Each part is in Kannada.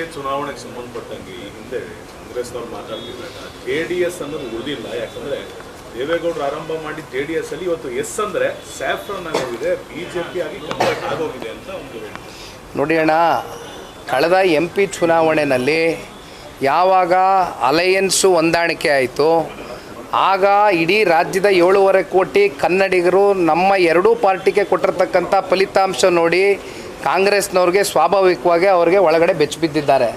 ಎ ಚುನಾವಣೆಗೆ ಸಂಬಂಧಪಟ್ಟಂಗೆ ಈ ಹಿಂದೆ ಕಾಂಗ್ರೆಸ್ನವ್ರು ಮಾತಾಡ್ತಿದ್ದಾಗ ಜೆ ಡಿ ಎಸ್ ಅನ್ನೋದು ಉಳಿದಿಲ್ಲ ಯಾಕಂದ್ರೆ ದೇವೇಗೌಡರು ಆರಂಭ ಮಾಡಿ ಜೆ ಡಿ ಎಸ್ ಅಲ್ಲಿ ಇವತ್ತು ಎಸ್ ಅಂದ್ರೆ ಸ್ಯಾಫ್ರನ್ ಆಗೋಗಿದೆ ಬಿಜೆಪಿ ಆಗಿ ಕನ್ವರ್ಟ್ ಆಗೋಗಿದೆ ಅಂತ ಒಂದು. ನೋಡಿ ಅಣ್ಣ, ಕಳೆದ ಎಂ ಪಿ ಚುನಾವಣೆಯಲ್ಲಿ ಯಾವಾಗ ಅಲಯನ್ಸು ಹೊಂದಾಣಿಕೆ ಆಯಿತು, ಆಗ ಇಡೀ ರಾಜ್ಯದ ಏಳೂವರೆ ಕೋಟಿ ಕನ್ನಡಿಗರು ನಮ್ಮ ಎರಡೂ ಪಾರ್ಟಿಗೆ ಕೊಟ್ಟಿರ್ತಕ್ಕಂಥ ಫಲಿತಾಂಶ ನೋಡಿ ಕಾಂಗ್ರೆಸ್ನವ್ರಿಗೆ ಸ್ವಾಭಾವಿಕವಾಗಿ ಅವ್ರಿಗೆ ಒಳಗಡೆ ಬೆಚ್ಚಿಬಿದ್ದಿದ್ದಾರೆ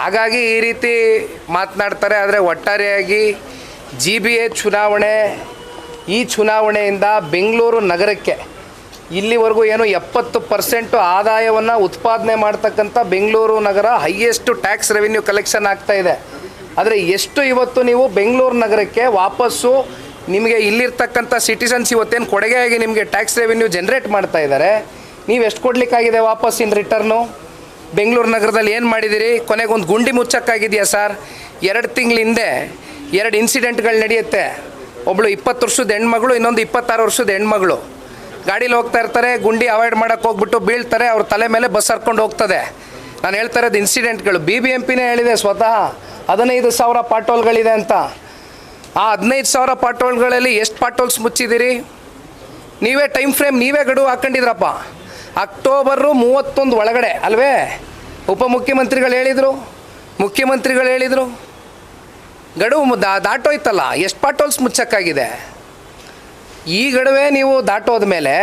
ಹಾಗಾಗಿ ಈ ರೀತಿ ಮಾತನಾಡ್ತಾರೆ, ಆದರೆ ಒಟ್ಟಾರೆಯಾಗಿ ಜಿ ಬಿ ಎ ಚುನಾವಣೆ, ಈ ಚುನಾವಣೆಯಿಂದ ಬೆಂಗಳೂರು ನಗರಕ್ಕೆ ಇಲ್ಲಿವರೆಗೂ ಏನು ಎಪ್ಪತ್ತು ಪರ್ಸೆಂಟು ಆದಾಯವನ್ನು ಉತ್ಪಾದನೆ ಮಾಡ್ತಕ್ಕಂಥ ಬೆಂಗಳೂರು ನಗರ ಹೈಯೆಸ್ಟು ಟ್ಯಾಕ್ಸ್ ರೆವಿನ್ಯೂ ಕಲೆಕ್ಷನ್ ಆಗ್ತಾ ಇದೆ. ಆದರೆ ಎಷ್ಟು ಇವತ್ತು ನೀವು ಬೆಂಗಳೂರು ನಗರಕ್ಕೆ ವಾಪಸ್ಸು ನಿಮಗೆ ಇಲ್ಲಿರ್ತಕ್ಕಂಥ ಸಿಟಿಸನ್ಸ್ ಇವತ್ತೇನು ಕೊಡುಗೆಯಾಗಿ ನಿಮಗೆ ಟ್ಯಾಕ್ಸ್ ರೆವಿನ್ಯೂ ಜನ್ರೇಟ್ ಮಾಡ್ತಾ ಇದ್ದಾರೆ? ನೀವು ಎಷ್ಟು ಕೊಡ್ಲಿಕ್ಕಾಗಿದೆ ವಾಪಸ್ ಇನ್ ರಿಟರ್ನು ಬೆಂಗಳೂರು ನಗರದಲ್ಲಿ ಏನು ಮಾಡಿದ್ದೀರಿ ಕೊನೆಗೆ ಒಂದು ಗುಂಡಿ ಮುಚ್ಚಕ್ಕಾಗಿದೆಯಾ ಸರ್? ಎರಡು ತಿಂಗಳ ಹಿಂದೆ ಎರಡು ಇನ್ಸಿಡೆಂಟ್ಗಳು ನಡೆಯುತ್ತೆ. ಒಬ್ಬಳು ಇಪ್ಪತ್ತು ವರ್ಷದ ಹೆಣ್ಮಗಳು, ಇನ್ನೊಂದು ಇಪ್ಪತ್ತಾರು ವರ್ಷದ ಹೆಣ್ಮಗಳು. ಗಾಡೀಲಿ ಹೋಗ್ತಾ ಇರ್ತಾರೆ, ಗುಂಡಿ ಅವಾಯ್ಡ್ ಮಾಡೋಕ್ಕೆ ಹೋಗ್ಬಿಟ್ಟು ಬೀಳ್ತಾರೆ, ಅವ್ರ ತಲೆ ಮೇಲೆ ಬಸ್ ಹರ್ಕೊಂಡು ಹೋಗ್ತದೆ. ನಾನು ಹೇಳ್ತಾ ಇರೋದು ಇನ್ಸಿಡೆಂಟ್ಗಳು ಬಿ ಬಿ ಎಂ ಪಿನೇ ಹೇಳಿದೆ ಸ್ವತಃ. ಹದಿನೈದು ಸಾವಿರ ಪಾಟೋಲ್ಗಳಿದೆ ಅಂತ. ಆ ಹದಿನೈದು ಸಾವಿರ ಪಾಟೋಲ್ಗಳಲ್ಲಿ ಎಷ್ಟು ಪಾಟೋಲ್ಸ್ ಮುಚ್ಚಿದ್ದೀರಿ ನೀವೇ ಟೈಮ್ ಫ್ರೇಮ್ ನೀವೇ ಗಡುವು ಹಾಕೊಂಡಿದ್ರಪ್ಪ. ಅಕ್ಟೋಬರು ಮೂವತ್ತೊಂದು ಒಳಗಡೆ, ಅಲ್ವೇ? ಉಪಮುಖ್ಯಮಂತ್ರಿಗಳು ಹೇಳಿದರು, ಮುಖ್ಯಮಂತ್ರಿಗಳು ಹೇಳಿದರು. ಗಡುವು ದಾ ದಾಟೋಯ್ತಲ್ಲ, ಎಷ್ಟು ಪಾಟೋಲ್ಸ್ ಮುಚ್ಚಕ್ಕಾಗಿದೆ? ಈ ಗಡುವೆ ನೀವು ದಾಟೋದ ಮೇಲೆ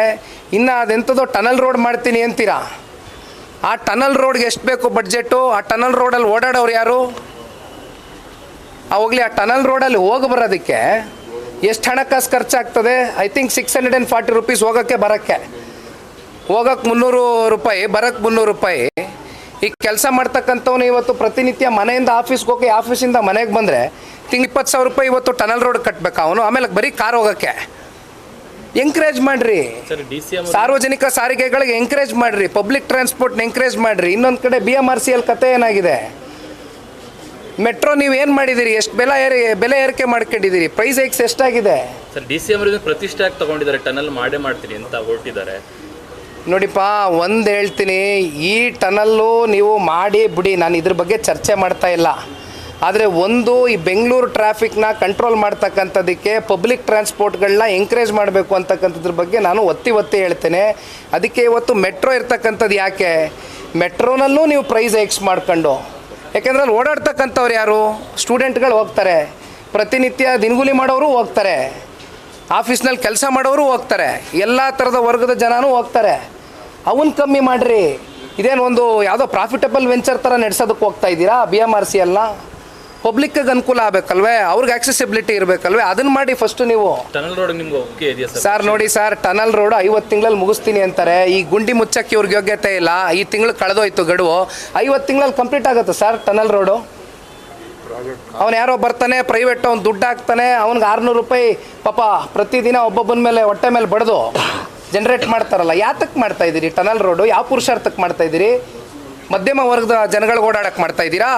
ಇನ್ನು ಅದೆಂಥದೋ ಟನಲ್ ರೋಡ್ ಮಾಡ್ತೀನಿ ಅಂತೀರಾ? ಆ ಟನಲ್ ರೋಡ್ಗೆ ಎಷ್ಟು ಬೇಕು ಬಡ್ಜೆಟ್ಟು? ಆ ಟನಲ್ ರೋಡಲ್ಲಿ ಓಡಾಡೋರು ಯಾರು? ಆ ಆ ಟನಲ್ ರೋಡಲ್ಲಿ ಹೋಗಿ ಬರೋದಕ್ಕೆ ಎಷ್ಟು ಹಣಕಾಸು ಖರ್ಚಾಗ್ತದೆ? I think six hundred and forty rupees ಹೋಗೋಕ್ಕೆ ಬರೋಕ್ಕೆ. ಹೋಗಕ್ಕೆ ಮುನ್ನೂರು ರೂಪಾಯಿ ಬರಕ್ಕೆ ಮುನ್ನೂರು ರೂಪಾಯಿ. ಈಗ ಕೆಲಸ ಮಾಡ್ತಕ್ಕಂಥವ್ನು ಇವತ್ತು ಪ್ರತಿನಿತ್ಯ ಮನೆಯಿಂದ ಆಫೀಸ್ಗೆ ಹೋಗಿ ಆಫೀಸಿಂದ ಮನೆಗೆ ಬಂದರೆ ತಿಂಗ್ ಇಪ್ಪತ್ತು ಸಾವಿರ ರೂಪಾಯಿ ಇವತ್ತು ಟನಲ್ ರೋಡ್ ಕಟ್ಬೇಕು ಅವನು. ಆಮೇಲೆ ಬರೀ ಕಾರ್ ಹೋಗೋಕ್ಕೆ. ಎಂಕರೇಜ್ ಮಾಡಿರಿ. ಸಾರ್ವಜನಿಕ ಸಾರಿಗೆಗಳಿಗೆ ಎಂಕರೇಜ್ ಮಾಡಿರಿ. ಪಬ್ಲಿಕ್ ಟ್ರಾನ್ಸ್ಪೋರ್ಟ್ನ ಎಂಕರೇಜ್ ಮಾಡಿರಿ. ಇನ್ನೊಂದು ಕಡೆ B M R C L ಕತೆ ಏನಾಗಿದೆ? ಮೆಟ್ರೋ ನೀವು ಏನು ಮಾಡಿದ್ದೀರಿ ಎಷ್ಟು ಬೆಲೆ ಏರಿ ಬೆಲೆ ಏರಿಕೆ ಮಾಡ್ಕೊಂಡಿದ್ದೀರಿ ಪ್ರೈಸ್ ಎಕ್ಸ್ ಎಷ್ಟಾಗಿದೆ? ಸರ್ ಡಿ ಸಿ ಎಂ ಪ್ರತಿಷ್ಠೆ ಆಗಿ ತಗೊಂಡಿದ್ದಾರೆ. ಟನಲ್ ಮಾಡೇ ಮಾಡ್ತೀನಿ ಅಂತ ಹೊರಟಿದ್ದಾರೆ. ನೋಡಿಪ್ಪ, ಒಂದು ಹೇಳ್ತೀನಿ, ಈ ಟನಲ್ಲು ನೀವು ಮಾಡಿ ಬಿಡಿ, ನಾನು ಇದ್ರ ಬಗ್ಗೆ ಚರ್ಚೆ ಮಾಡ್ತಾ ಇಲ್ಲ. ಆದರೆ ಒಂದು, ಈ ಬೆಂಗಳೂರು ಟ್ರಾಫಿಕ್ನ ಕಂಟ್ರೋಲ್ ಮಾಡ್ತಕ್ಕಂಥದ್ದಕ್ಕೆ ಪಬ್ಲಿಕ್ ಟ್ರಾನ್ಸ್ಪೋರ್ಟ್ಗಳನ್ನ ಎಂಕರೇಜ್ ಮಾಡಬೇಕು ಅಂತಕ್ಕಂಥದ್ರ ಬಗ್ಗೆ ನಾನು ಒತ್ತಿ ಒತ್ತಿ ಹೇಳ್ತೇನೆ. ಅದಕ್ಕೆ ಇವತ್ತು ಮೆಟ್ರೋ ಇರ್ತಕ್ಕಂಥದ್ದು ಯಾಕೆ? ಮೆಟ್ರೋನಲ್ಲೂ ನೀವು ಪ್ರೈಸ್ ಎಕ್ಸ್ ಮಾಡ್ಕೊಂಡು. ಯಾಕೆಂದ್ರೆ ಅಲ್ಲಿ ಓಡಾಡ್ತಕ್ಕಂಥವ್ರು ಯಾರು? ಸ್ಟೂಡೆಂಟ್ಗಳು ಹೋಗ್ತಾರೆ. ಪ್ರತಿನಿತ್ಯ ದಿನಗೂಲಿ ಮಾಡೋರು ಹೋಗ್ತಾರೆ. ಆಫೀಸ್ನಲ್ಲಿ ಕೆಲಸ ಮಾಡೋರು ಹೋಗ್ತಾರೆ. ಎಲ್ಲ ಥರದ ವರ್ಗದ ಜನನೂ ಹೋಗ್ತಾರೆ. ಅವನ್ನ ಕಮ್ಮಿ ಮಾಡಿರಿ. ಇದೇನು ಒಂದು ಯಾವುದೋ ಪ್ರಾಫಿಟಬಲ್ ವೆಂಚರ್ ಥರ ನಡೆಸೋದಕ್ಕೆ ಹೋಗ್ತಾ ಇದ್ದೀರಾ? ಬಿ ಎಂ ಆರ್ ಸಿ ಎಲ್ಲ ಪಬ್ಲಿಕ್ಕಿಗೆ ಅನುಕೂಲ ಆಗಬೇಕಲ್ವೇ? ಅವ್ರಿಗೆ ಆಕ್ಸೆಸಿಬಿಲಿಟಿ ಇರಬೇಕಲ್ವೇ? ಅದನ್ನು ಮಾಡಿ ಫಸ್ಟು ನೀವು. ಟನಲ್ ರೋಡ್ ನಿಮ್ಗೆ ಓಕೆ ಇದೆಯಾ ಸರ್? ಸರ್ ನೋಡಿ ಸರ್ ಟನಲ್ ರೋಡ್ ಐವತ್ತು ತಿಂಗಳಲ್ಲಿ ಮುಗಿಸ್ತೀನಿ ಅಂತಾರೆ. ಈ ಗುಂಡಿ ಮುಚ್ಚಕ್ಕೆ ಇವ್ರಿಗೆ ಯೋಗ್ಯತೆ ಇಲ್ಲ. ಈ ತಿಂಗಳು ಕಳೆದೋಯ್ತು ಗಡುವು. ಐವತ್ತು ತಿಂಗಳಲ್ಲಿ ಕಂಪ್ಲೀಟ್ ಆಗುತ್ತೆ ಸರ್ ಟನಲ್ ರೋಡು ಅವನು ಯಾರೋ ಬರ್ತಾನೆ ಪ್ರೈವೇಟ್ ಅವ್ನು ದುಡ್ಡು ಹಾಕ್ತಾನೆ ಅವ್ನಿಗೆ ಆರುನೂರು ರೂಪಾಯಿ ಪಾಪ ಪ್ರತಿದಿನ ಒಬ್ಬೊಬ್ಬನ ಮೇಲೆ ಹೊಟ್ಟೆ ಮೇಲೆ ಬಡ್ದು ಜನ್ರೇಟ್ ಮಾಡ್ತಾರಲ್ಲ ಯಾತಕ್ಕೆ ಮಾಡ್ತಾ ಇದ್ದೀರಿ? ಟನಲ್ ರೋಡು ಯಾವ ಪುರುಷಾರ್ಥಕ್ಕೆ ಮಾಡ್ತಾ ಇದ್ದೀರಿ? ಮಧ್ಯಮ ವರ್ಗದ ಜನಗಳಿಗೆ ಓಡಾಡಕ್ಕೆ ಮಾಡ್ತಾ ಇದ್ದೀರಾ?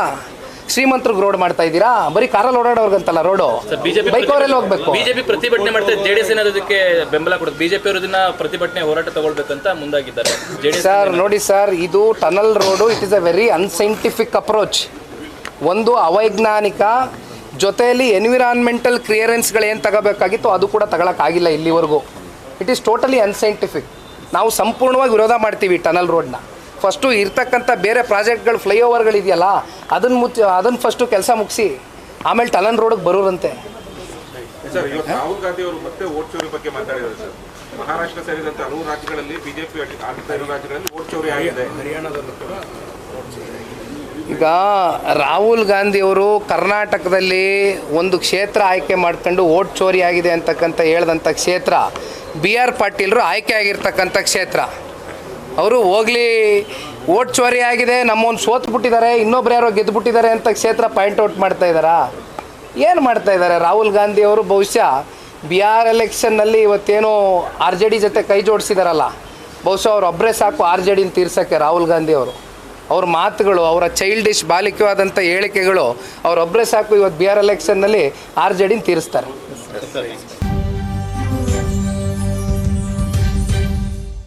ಶ್ರೀಮಂತರಿಗೆ ರೋಡ್ ಮಾಡ್ತಾ ಇದ್ದೀರಾ? ಬರೀ ಕಾರಲ್ಲಿ ಓಡಾಡೋರ್ಗಂತಲ್ಲ ರೋಡು ಬೈಕ್ ಅವರೆಲ್ಲ ಹೋಗ್ಬೇಕು. ಬಿಜೆಪಿ ಪ್ರತಿಭಟನೆ ಮಾಡ್ತಾರೆ ಜೆಡಿಎಸ್ ಅದಕ್ಕೆ ಬೆಂಬಲ ಕೊಡುತ್ತೆ? ಬಿಜೆಪಿ ಅವರು ಇದನ್ನ ಪ್ರತಿಭಟನೆ ಹೋರಾಟ ತಗೊಳ್ಬೇಕಂತ ಮುಂದಾಗಿದ್ದಾರೆ. ಸರ್ ನೋಡಿ ಸರ್ ಇದು tunnel road it is a very unscientific approach ಒಂದು ಅವೈಜ್ಞಾನಿಕ ಜೊತೆಯಲ್ಲಿ ಎನ್ವಿರಾನ್ಮೆಂಟಲ್ ಕ್ಲಿಯರೆನ್ಸ್ಗಳು ಏನು ತಗೋಬೇಕಾಗಿತ್ತು ಅದು ಕೂಡ ತಗೊಳಕ್ಕಾಗಿಲ್ಲ ಇಲ್ಲಿವರೆಗೂ. ಇಟ್ ಈಸ್ ಟೋಟಲಿ ಅನ್ಸೈಂಟಿಫಿಕ್ ನಾವು ಸಂಪೂರ್ಣವಾಗಿ ವಿರೋಧ ಮಾಡ್ತೀವಿ ಟನಲ್ ರೋಡ್ನ ಫಸ್ಟು ಇರ್ತಕ್ಕಂಥ ಬೇರೆ ಪ್ರಾಜೆಕ್ಟ್ಗಳು ಫ್ಲೈಓವರ್ಗಳಿದೆಯಲ್ಲ ಅದನ್ನು ಮುಚ್ಚ ಅದನ್ನು ಫಸ್ಟು ಕೆಲಸ ಮುಗಿಸಿ ಆಮೇಲೆ ಟನಲ್ ರೋಡಿಗೆ ಬರೋರಂತೆ. ಸರ್ ಇವತ್ತು ರಾಹುಲ್ ಗಾಂಧಿ ಅವರು ಮತ್ತೆ ವೋಟ್ ಚೋರಿ ಬಗ್ಗೆ ಮಾತಾಡಿದ್ದಾರೆ ಸರ್. ಮಹಾರಾಷ್ಟ್ರ ಸೇರಿದಂತೆ ಹಲವು ರಾಜ್ಯಗಳಲ್ಲಿ ಬಿಜೆಪಿ ಆಗಿದೆ. ಹರಿಯಾಣದಲ್ಲೂ ಕೂಡ ವೋಟ್ ಚೋರಿ ಆಗಿದೆ. ಈಗ ರಾಹುಲ್ ಗಾಂಧಿ ಅವರು ಕರ್ನಾಟಕದಲ್ಲಿ ಒಂದು ಕ್ಷೇತ್ರ ಆಯ್ಕೆ ಮಾಡ್ಕೊಂಡು ಓಟ್ ಚೋರಿ ಆಗಿದೆ ಅಂತಕ್ಕಂಥ ಹೇಳ್ದಂಥ ಕ್ಷೇತ್ರ, ಬಿ ಆರ್ ಪಾಟೀಲರು ಆಯ್ಕೆ ಆಗಿರ್ತಕ್ಕಂಥ ಕ್ಷೇತ್ರ. ಅವರು ಹೋಗ್ಲಿ, ಓಟ್ ಚೋರಿ ಆಗಿದೆ ನಮ್ಮೊಂದು ಸೋತು ಬಿಟ್ಟಿದ್ದಾರೆ, ಇನ್ನೊಬ್ರು ಯಾರೋ ಗೆದ್ದುಬಿಟ್ಟಿದ್ದಾರೆ ಅಂತ ಕ್ಷೇತ್ರ ಪಾಯಿಂಟ್ ಔಟ್ ಮಾಡ್ತಾ ಇದ್ದಾರಾ? ಏನು ಮಾಡ್ತಾ ಇದ್ದಾರೆ? ರಾಹುಲ್ ಗಾಂಧಿ ಅವರು ಬಹುಶಃ ಆರ್ ಎಲೆಕ್ಷನ್ನಲ್ಲಿ ಇವತ್ತೇನೋ ಆರ್ ಜೆ ಡಿ ಜೊತೆ ಕೈ ಜೋಡಿಸಿದಾರಲ್ಲ. ಬಹುಶಃ ಅವ್ರು ಒಬ್ಬರೇ ಸಾಕು ಆರ್ ಜೆ ಡಿನ ತೀರ್ಸೋಕ್ಕೆ ರಾಹುಲ್ ಗಾಂಧಿ ಅವರು. ಅವ್ರ ಮಾತುಗಳು, ಅವರ ಚೈಲ್ಡಿಶ್ ಬಾಲಿಕವಾದಂಥ ಹೇಳಿಕೆಗಳು ಅವರೊಬ್ಬರೇ ಸಾಕು ಇವತ್ತು ಬಿ ಆರ್ ಎಲೆಕ್ಷನ್ನಲ್ಲಿ ಆರ್ ಜೆ ಡಿನ ತೀರಿಸ್ತಾರೆ.